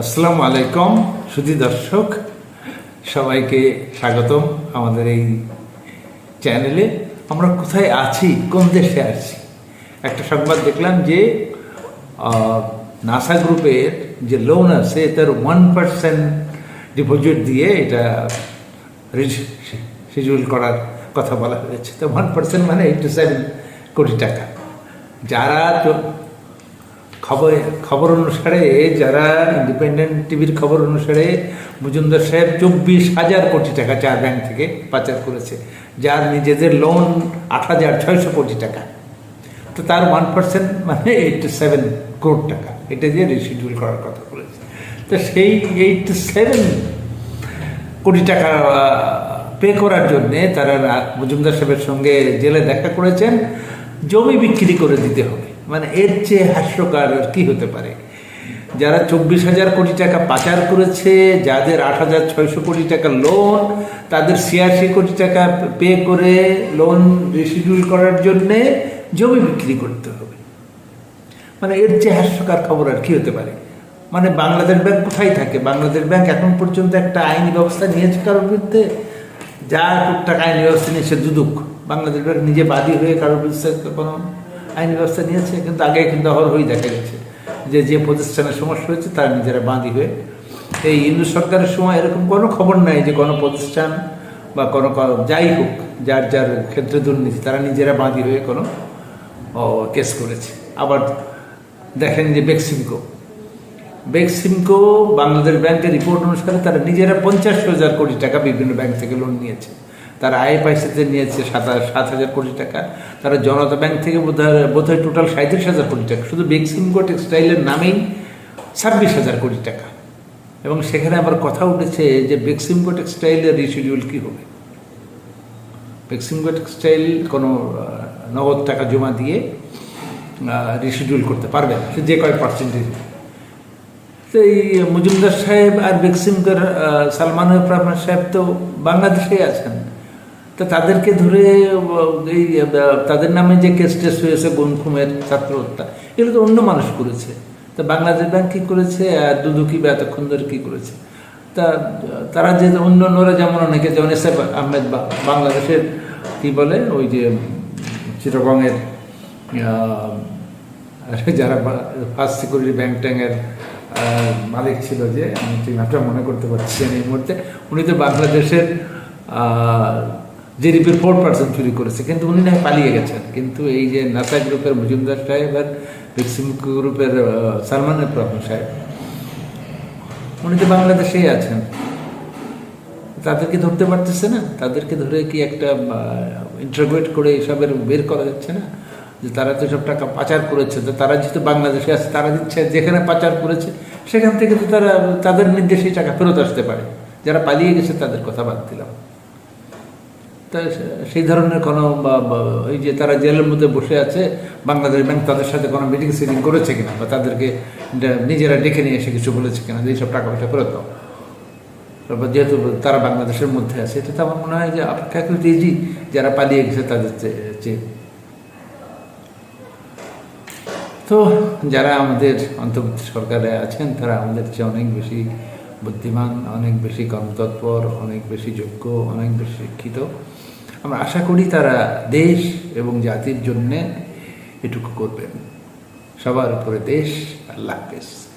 আসসালামু আলাইকুম, সুধী দর্শক। সবাইকে স্বাগতম আমাদের এই চ্যানেলে। আমরা কোথায় আছি? কোন দেশে আছি? একটা সংবাদ দেখলাম যে নাসা গ্রুপের যে লোন আছে, তার ওয়ান পার্সেন্ট ডিপোজিট দিয়ে এটা শিডিউল করার কথা বলা হয়েছে। তো ওয়ান পার্সেন্ট মানে এইটটি সেভেন কোটি টাকা। যারা তো খবর খবর অনুসারে যারা ইন্ডিপেন্ডেন্ট টিভির খবর অনুসারে মজুমদার সাহেব চব্বিশ হাজার কোটি টাকা চার ব্যাংক থেকে পাচার করেছে, যার নিজেদের লোন আট হাজার ছয়শো কোটি টাকা। তো তার ওয়ান পার্সেন্ট মানে এইটটি সেভেন করোড় টাকা। এটা দিয়ে রিশিডিউল করার কথা বলেছে। তো সেই এইটটি সেভেন কোটি টাকা পে করার জন্যে তারা মজুমদার সাহেবের সঙ্গে জেলে দেখা করেছেন। জমি বিক্রি করে দিতে হবে। মানে এর চেয়ে হাস্যকর আর কি হতে পারে? যারা চব্বিশ হাজার কোটি টাকা পাচার করেছে, যাদের আট হাজার ছয়শো কোটি টাকা লোন তাদের ছিয়াশি কোটি টাকা পে করে লোন রিসিডিউল করার জন্যে জমি বিক্রি করতে হবে। মানে এর চেয়ে হাস্যকর খবর আর কি হতে পারে? মানে বাংলাদেশ ব্যাংক কোথায় থাকে? বাংলাদেশ ব্যাংক এখন পর্যন্ত একটা আইনি ব্যবস্থা নিয়েছে কারোর বিরুদ্ধে। যা টুকটাক আইনি ব্যবস্থা নিয়েছে দুদুক। বাংলাদেশ ব্যাংক নিজে বাদী হয়ে কারোর বিরুদ্ধে কোনো আইনি ব্যবস্থা নিয়েছে, কিন্তু আগে কিন্তু অহরহই দেখা গেছে যে যে প্রতিষ্ঠানের সমস্যা হয়েছে তারা নিজেরা বাদী হয়ে এই হিন্দু সরকারের সময় এরকম কোনো খবর নাই যে কোনো প্রতিষ্ঠান বা কোনো যাই হোক, যার যার ক্ষেত্রে দুর্নীতি, তারা নিজেরা বাদী হয়ে কোনো কেস করেছে। আবার দেখেন যে বেক্সিমকো বেক্সিমকো বাংলাদেশ ব্যাংকের রিপোর্ট অনুসারে তারা নিজেরা পঞ্চাশ হাজার কোটি টাকা বিভিন্ন ব্যাংক থেকে লোন নিয়েছে। তারা আই আইএফআইসিতে নিয়েছে সাত সাত হাজার কোটি টাকা। তারা জনতা ব্যাংক থেকে বোধহয় বোধহয় টোটাল সাঁত্রিশ হাজার কোটি টাকা। শুধু বেক্সিমকো টেক্সটাইলের নামেই ছাব্বিশ হাজার কোটি টাকা। এবং সেখানে আবার কথা উঠেছে যে বেক্সিমকো টেক্সটাইলের রিশিডিউল কী হবে? বেক্সিমকো টেক্সটাইল কোনো নগদ টাকা জমা দিয়ে রিশিডিউল করতে পারবে না। যে কয় পার্সেন্টেজ তো এই মজুমদার সাহেব আর বেক্সিমকর সালমান সাহেব তো বাংলাদেশেই আছেন। তো তাদেরকে ধরে এই তাদের নামে যে কেস টেস হয়েছে গুমখুমের ছাত্র হত্যা এগুলো তো অন্য মানুষ করেছে। তা বাংলাদেশ ব্যাংক কী করেছে? আর দুদুকি বা এতক্ষণ ধরে কী করেছে? তা, তারা যে অন্য অন্যরা যেমন অনেকে, যেমন এস আহমেদ বাংলাদেশের কি বলে, ওই যে চিরগংয়ের যারা ফার্স্ট সিকিউরিটি ব্যাংক ট্যাঙ্কের মালিক ছিল যে, আমি ঠিক নামটা মনে করতে পারছি এই মুহূর্তে, উনি তো বাংলাদেশের জিডিপির ফোর পার্সেন্ট চুরি করেছে। কিন্তু উনি না পালিয়ে গেছেন। কিন্তু এই যে নাসা গ্রুপের মজুমদার সাহেব আর বেক্সিম গ্রুপের সালমান রহমান সাহেব, উনি তো বাংলাদেশেই আছেন। তাদেরকে ধরতে পারতেছে না? তাদেরকে ধরে কি একটা ইন্টারগ্রেট করে এসবের বের করা যাচ্ছে না? যে তারা তো সব টাকা পাচার করেছে তো তারা যেহেতু বাংলাদেশে আছে, তারা দিচ্ছে, যেখানে পাচার করেছে, সেখান থেকে তো তারা, তাদের নির্দেশেই টাকা ফেরত আসতে পারে। যারা পালিয়ে গেছে, তাদের কথা বাদ দিলাম। তা সেই ধরনের কোনো ওই যে তারা জেলের মধ্যে বসে আছে, বাংলাদেশ ব্যাংক তাদের সাথে কোনো মিটিং সিটিং করেছে কিনা বা তাদেরকে নিজেরা ডেকে নিয়ে এসে কিছু বলেছে কিনা, যে এইসব টাকা পয়সা ফেরত দাও। তারপর যেহেতু তারা বাংলাদেশের মধ্যে আছে, এটা তো আমার মনে হয় যে অপেক্ষাকৃত ইজি যারা পালিয়ে গেছে তাদের চেয়ে। তো যারা আমাদের অন্তর্বর্তী সরকারে আছেন, তারা আমাদের চেয়ে অনেক বেশি বুদ্ধিমান, অনেক বেশি কর্মতৎপর অনেক বেশি যোগ্য, অনেক বেশি শিক্ষিত। আমরা আশা করি তারা দেশ এবং জাতির জন্যে এটুকু করবেন। সবার উপরে দেশ, আল্লাহ হাফেজ।